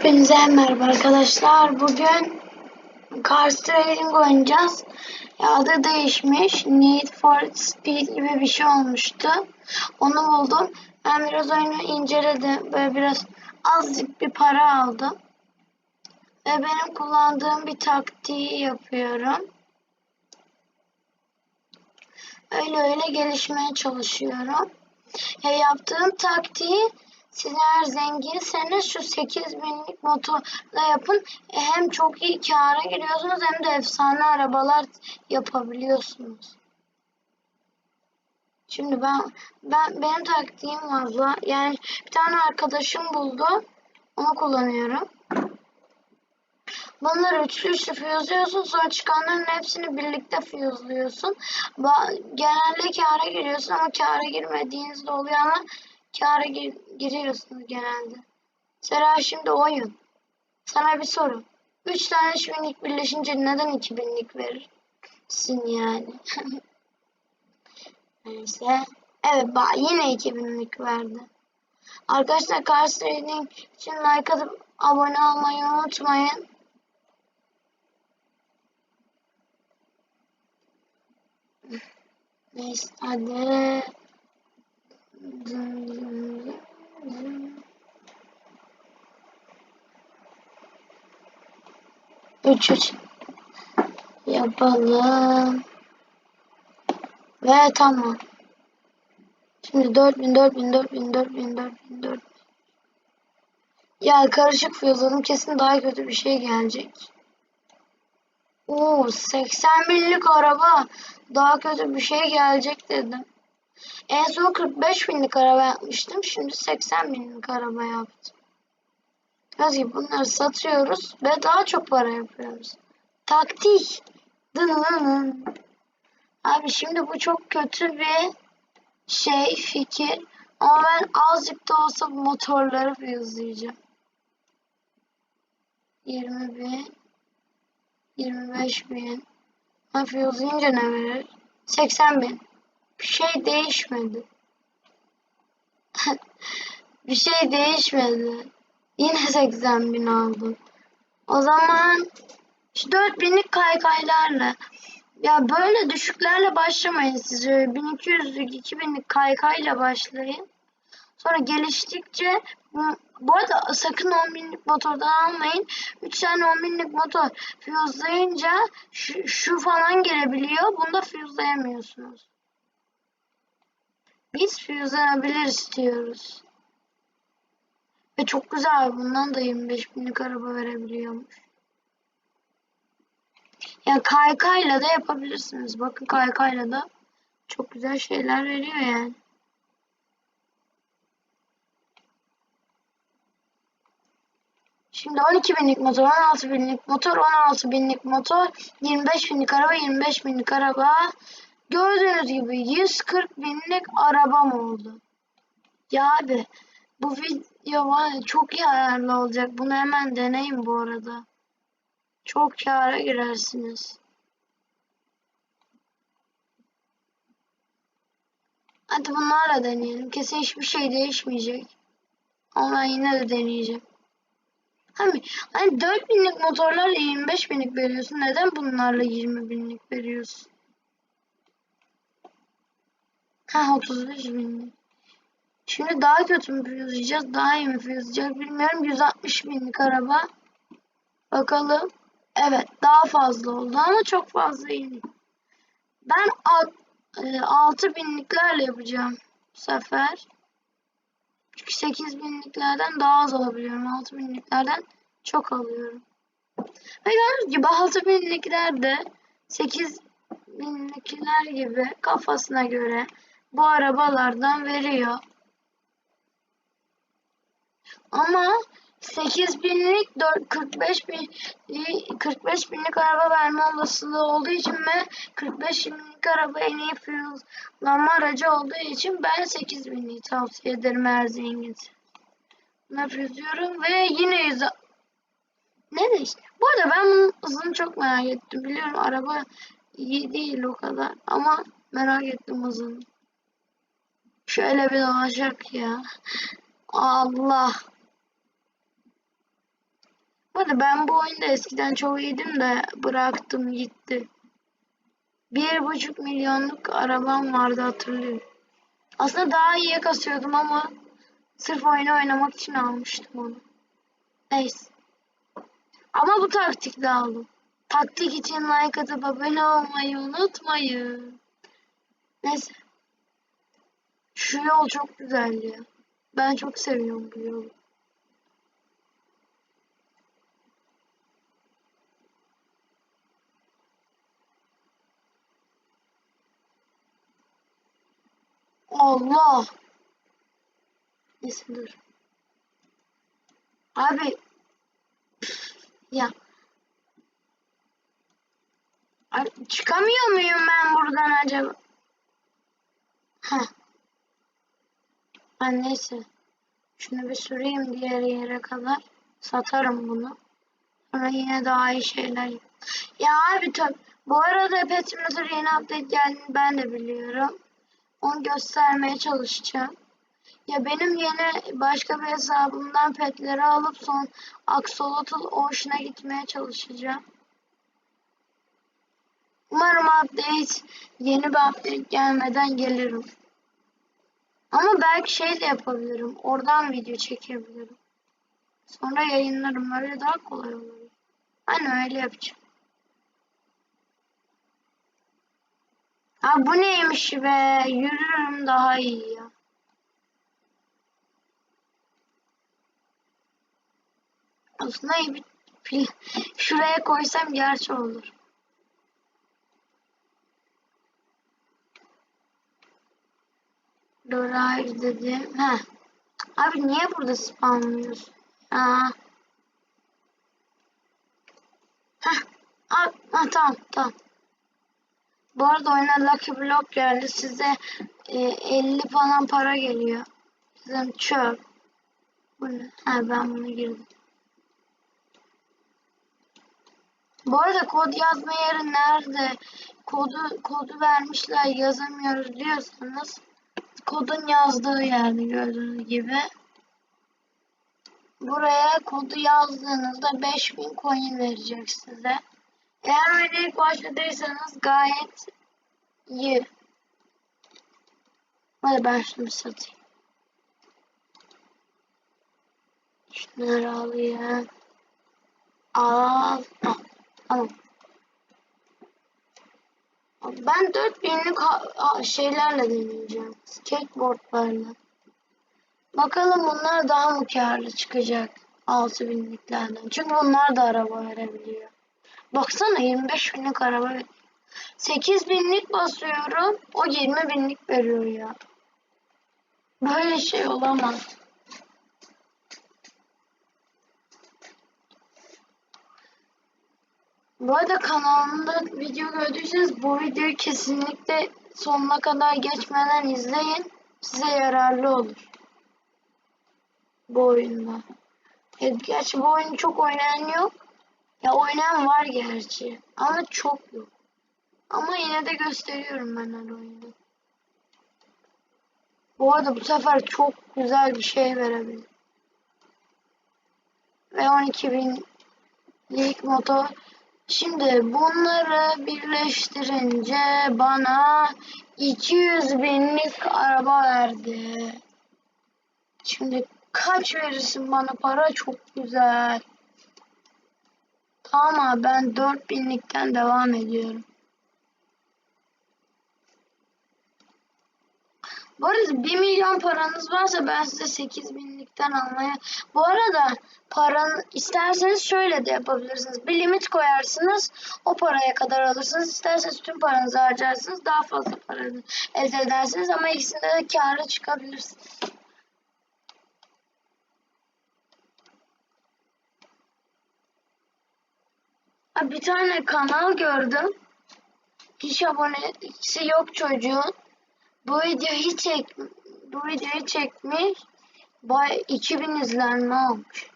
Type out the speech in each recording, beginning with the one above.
Hepinize merhaba arkadaşlar. Bugün Cars Trading oynayacağız. Ya adı değişmiş. Need for Speed gibi bir şey olmuştu. Onu buldum. Ben biraz oyunu inceledim. Böyle biraz azıcık bir para aldım. Ve benim kullandığım bir taktiği yapıyorum. Öyle öyle gelişmeye çalışıyorum. Ya yaptığım taktiği siz eğer zenginseniz şu 8000'lik motorla yapın. E, hem çok iyi kâra giriyorsunuz hem de efsane arabalar yapabiliyorsunuz. Şimdi ben ben benim taktiğim fazla. Yani bir tane arkadaşım buldu. Onu kullanıyorum. Bunları üçlü üçlü füyüzlüyorsun. Sonra çıkanların hepsini birlikte füyüzlüyorsun. Genelde kâra giriyorsun ama kâra girmediğiniz de oluyor ama kâra gir giriyorsunuz genelde. Sera şimdi oyun. Sana bir soru. Üç tane binlik birleşince neden iki binlik verirsin yani? Neyse. Evet bak yine iki binlik verdi. Arkadaşlar Cars Trading için like atıp abone olmayı unutmayın. Neyse hadi. Üç üç yapalım. Ve tamam. Şimdi 4000 4000 4000 4000 4000 4000 Ya karışık fiyatladım kesin daha kötü bir şey gelecek. Oo 80 binlik araba daha kötü bir şey gelecek dedim. En son 45 binlik araba yapmıştım. Şimdi 80 binlik araba yaptım. Nasıl bunları satıyoruz ve daha çok para yapıyoruz. Taktik. Dın Abi şimdi bu çok kötü bir şey fikir. Ama ben azıcık da olsa motorları hızlayacağım. 20 bin 25 bin Hafif hızlayınca ne verir? 80 bin bir şey değişmedi. bir şey değişmedi. Yine 80 bin aldım. O zaman şu 4000'lik kaykaylarla ya böyle düşüklerle başlamayın siz. 1200'lük 2000'lik kaykayla başlayın. Sonra geliştikçe bu arada sakın 10 binlik motordan almayın. 3 tane 10 binlik motor füzlayınca şu, şu falan gelebiliyor. Bunda füzlayamıyorsunuz. Biz füzlanabilir istiyoruz. Ve çok güzel bundan da 25 binlik araba verebiliyormuş. Yani kaykayla da yapabilirsiniz. Bakın kaykayla da çok güzel şeyler veriyor yani. Şimdi 12 binlik motor, 16 binlik motor, 16 binlik motor, 25 binlik araba, 25 binlik araba. Gördüğünüz gibi 140 binlik arabam oldu. Ya abi bu video var çok iyi ayarlı olacak. Bunu hemen deneyin bu arada. Çok kâra girersiniz. Hadi bunlarla deneyelim. Kesin hiçbir şey değişmeyecek. Ama yine de deneyeceğim. Hani, hani 4 binlik motorlarla 25 binlik veriyorsun. Neden bunlarla 20 binlik veriyorsun? Ha 35 binlik. Şimdi daha kötü mü füzleyeceğiz? Daha iyi mi füzleyeceğiz bilmiyorum. 160 binlik araba. Bakalım. Evet daha fazla oldu ama çok fazla değil. Ben 6 e, binliklerle yapacağım bu sefer. Çünkü 8 binliklerden daha az alabiliyorum. 6 binliklerden çok alıyorum. Ve gördüğünüz gibi 6 binlikler de 8 binlikler gibi kafasına göre bu arabalardan veriyor. Ama 8 binlik 45 bin 45 binlik araba verme olasılığı olduğu için ve 45 binlik araba en iyi fuellanma aracı olduğu için ben 8 binliği tavsiye ederim eğer zenginse. Yapıyorum ve yine 100 ne de işte. Bu arada ben bunun hızını çok merak ettim. Biliyorum araba iyi değil o kadar ama merak ettim hızını. Şöyle bir dolaşacak ya. Allah. Arada ben bu oyunda eskiden çok iyiydim de bıraktım gitti. Bir buçuk milyonluk arabam vardı hatırlıyorum. Aslında daha iyiye kasıyordum ama sırf oyunu oynamak için almıştım onu. Neyse. Ama bu taktikle aldım. Taktik için like atıp abone olmayı unutmayın. Neyse. Şu yol çok güzel ya. Ben çok seviyorum bu yolu. Allah. Neyse dur. Abi. Ya. Abi, çıkamıyor muyum ben buradan acaba? Heh. Ben neyse. Şunu bir süreyim diğer yere kadar. Satarım bunu. Sonra yine daha iyi şeyler. Ya abi tabi. Bu arada Pet Simulator yeni update geldiğini ben de biliyorum. Onu göstermeye çalışacağım. Ya benim yeni başka bir hesabımdan petleri alıp son Axolotl Ocean'a gitmeye çalışacağım. Umarım update yeni bir update gelmeden gelirim. Ama belki şey de yapabilirim. Oradan video çekebilirim. Sonra yayınlarım. Öyle daha kolay olur. Hani öyle yapacağım. Ha bu neymiş be? Yürürüm daha iyi ya. Aslında iyi bir. Şuraya koysam gerçi olur. Dolar dedim. Ha. Abi niye burada spamlıyorsun? Ha. Ha. Ha, ha tamam tamam. Bu arada oyuna Lucky Block geldi. Size e, 50 falan para geliyor. Sizin çöp. Bu ne? Ha ben bunu girdim. Bu arada kod yazma yeri nerede? Kodu kodu vermişler yazamıyoruz diyorsanız kodun yazdığı yerde gördüğünüz gibi. Buraya kodu yazdığınızda 5000 coin verecek size. Eğer oyuna ilk başladıysanız gayet iyi. Hadi ben şunu satayım. Şunları alayım. Al. Al. Al. Ben 4000'lik şeylerle deneyeceğim. Skateboardlarla. Bakalım bunlar daha mı karlı çıkacak 6000'liklerden. Çünkü bunlar da araba verebiliyor. Baksana 25 binlik araba veriyor. 8 binlik basıyorum. O 20 binlik veriyor ya. Böyle şey olamaz. Bu arada kanalımda video gördüyseniz bu videoyu kesinlikle sonuna kadar geçmeden izleyin. Size yararlı olur. Bu oyunda. Evet, gerçi bu oyunu çok oynayan yok. Ya oynayan var gerçi. Ama çok yok. Ama yine de gösteriyorum ben her oyunu. Bu arada bu sefer çok güzel bir şey verebilir. Ve 12.000'lik motor. Şimdi bunları birleştirince bana 200 binlik araba verdi. Şimdi kaç verirsin bana para? Çok güzel. Tamam abi ben 4000'likten devam ediyorum. Bu arada 1 milyon paranız varsa ben size 8 binlikten almaya... Bu arada paranı isterseniz şöyle de yapabilirsiniz. Bir limit koyarsınız. O paraya kadar alırsınız. İsterseniz tüm paranızı harcarsınız. Daha fazla para elde edersiniz. Ama ikisinde de karlı çıkabilirsiniz. Bir tane kanal gördüm. Hiç abonesi yok çocuğun. Bu videoyu çek bu videoyu çekmiş. Bay 2000 izlenme olmuş.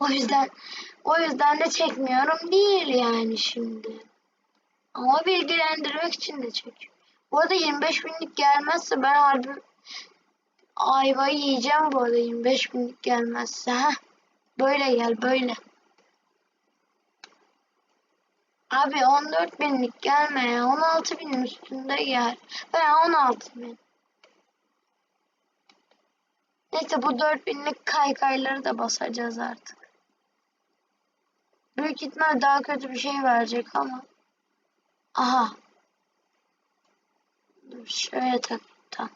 O yüzden o yüzden de çekmiyorum değil yani şimdi. Ama bilgilendirmek için de çekiyorum. Bu arada 25 binlik gelmezse ben harbi ayvayı yiyeceğim bu arada 25 binlik gelmezse. Heh. Böyle gel böyle. Abi 14 binlik gelme ya. 16 binin üstünde gel. Veya 16 bin. Neyse bu 4 binlik kaykayları da basacağız artık. Büyük ihtimal daha kötü bir şey verecek ama. Aha. Dur şöyle tak. Tamam.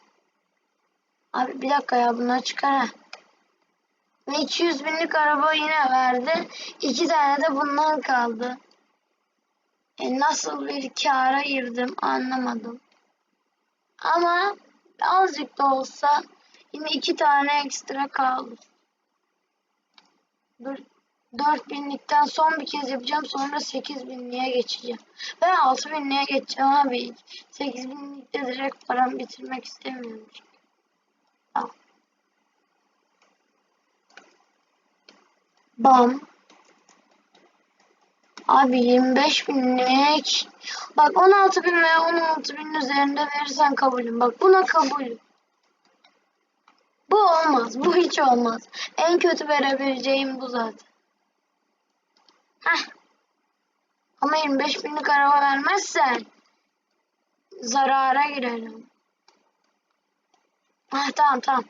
Abi bir dakika ya bunlar çıkar ha. Ve 200 binlik araba yine verdi. İki tane de bundan kaldı. E nasıl bir kâra girdim anlamadım. Ama azıcık da olsa yine iki tane ekstra kaldı. Dur. 4000'likten son bir kez yapacağım sonra 8000'liğe geçeceğim. Ve 6000'liğe geçeceğim abi. 8000'likte direkt paramı bitirmek istemiyorum. Al. Bam. Abi 25 binlik. Bak 16 bin veya 16 bin üzerinde verirsen kabulüm. Bak buna kabulüm. Bu olmaz. Bu hiç olmaz. En kötü verebileceğim bu zaten. Heh. Ama 25 binlik araba vermezsen zarara girelim. Ah tamam tamam.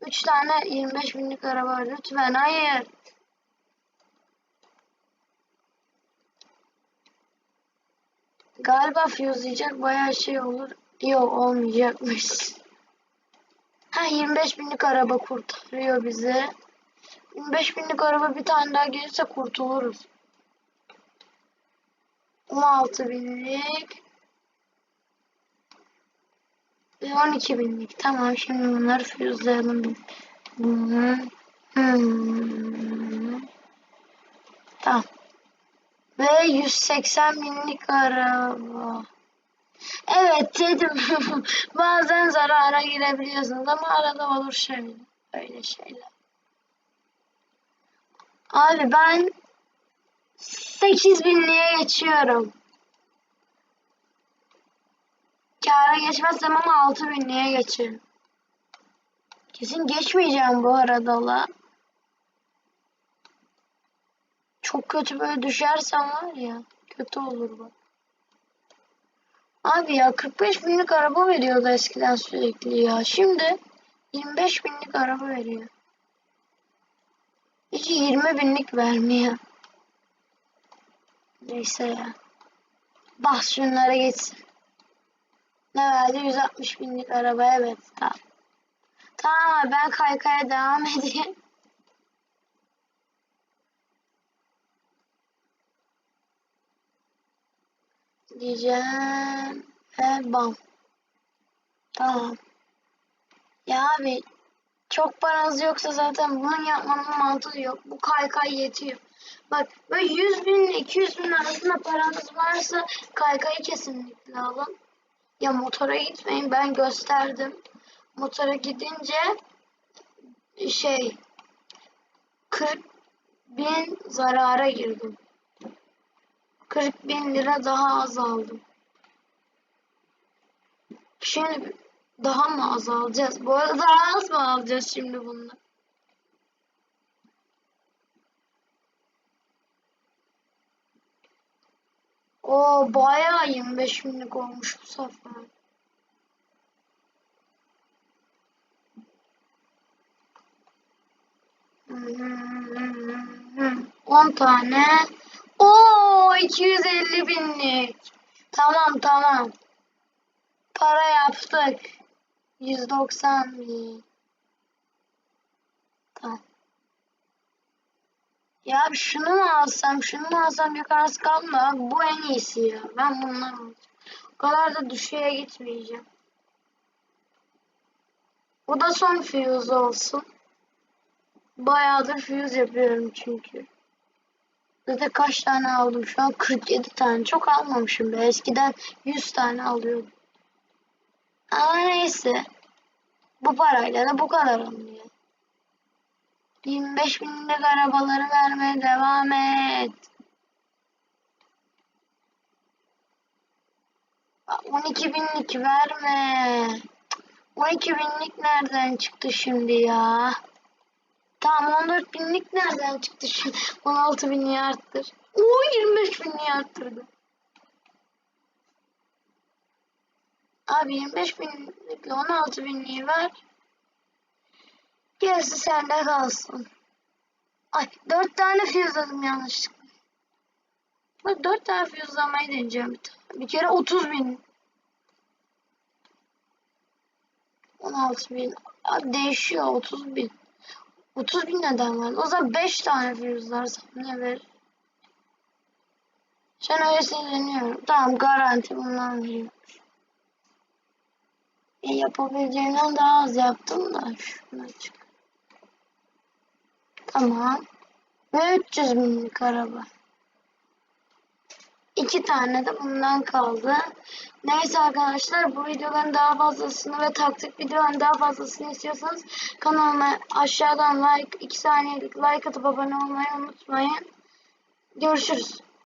3 tane 25 binlik araba. Lütfen hayır. Galiba fuse'layacak bayağı şey olur. Yok olmayacakmış. Ha 25 binlik araba kurtarıyor bizi. 25 binlik araba bir tane daha gelirse kurtuluruz. 16 binlik. Ve 12 binlik. Tamam şimdi bunları fuse'layalım. Hmm. Hmm. Tamam. Ve 180 binlik araba. Evet dedim. Bazen zarara girebiliyorsunuz ama arada olur şöyle. Öyle şeyler. Abi ben 8 binliğe geçiyorum. Kâra geçmezsem ama 6 binliğe geçerim. Kesin geçmeyeceğim bu arada la. Çok kötü böyle düşersem var ya. Kötü olur bak. Abi ya 45 binlik araba veriyordu eskiden sürekli ya. Şimdi 25 binlik araba veriyor. Hiç 20 binlik vermiyor. Neyse ya. Bas şunlara geçsin. Ne verdi? 160 binlik araba evet. Tamam. Tamam ben kaykaya devam edeyim. Diyeceğim. Ve bam. Tamam. Ya abi çok paranız yoksa zaten bunun yapmanın mantığı yok. Bu kaykay yetiyor. Bak böyle 100 bin 200 bin arasında paranız varsa kaykayı kesinlikle alın. Ya motora gitmeyin ben gösterdim. Motora gidince şey 40 bin zarara girdim. 40 bin lira daha azaldı. Şimdi daha mı azalacağız? Bu arada daha az mı alacağız şimdi bunu? O bayağı 25 binlik olmuş bu sefer. On tane. Oo 250 binlik. Tamam tamam. Para yaptık. 190 bin. Tamam. Ya şunu mu alsam, şunu mu alsam yukarısı kaldı abi. Bu en iyisi ya. Ben bunları alacağım. O kadar da düşüğe gitmeyeceğim. Bu da son fuse olsun. Bayağıdır fuse yapıyorum çünkü. Zaten kaç tane aldım şu an? 47 tane. Çok almamışım be. Eskiden 100 tane alıyordum. Ama neyse. Bu parayla da bu kadar alınıyor. 25 binlik arabaları vermeye devam et. 12 binlik verme. 12 binlik nereden çıktı şimdi ya? Tamam 14 binlik nereden çıktı şimdi? 16 binliği arttır. Oo 25 binliği arttırdı. Abi 25 binlikle 16 binliği ver. Gerisi sende kalsın. Ay 4 tane füzladım yanlışlıkla. Bak 4 tane füzlamayı deneyeceğim bir tane. Bir kere 30 bin. 16 bin. Abi değişiyor 30 bin. 30 bin neden var? O zaman 5 tane füzlarsam ne verir? Sen öyle sinirleniyorum. Tamam garanti bundan vereyim. E, yapabileceğimden daha az yaptım da şuna çık. Tamam. Ve 300 binlik araba. İki tane de bundan kaldı. Neyse arkadaşlar bu videoların daha fazlasını ve taktik videoların daha fazlasını istiyorsanız kanalıma aşağıdan like 2 saniyelik like atıp abone olmayı unutmayın. Görüşürüz.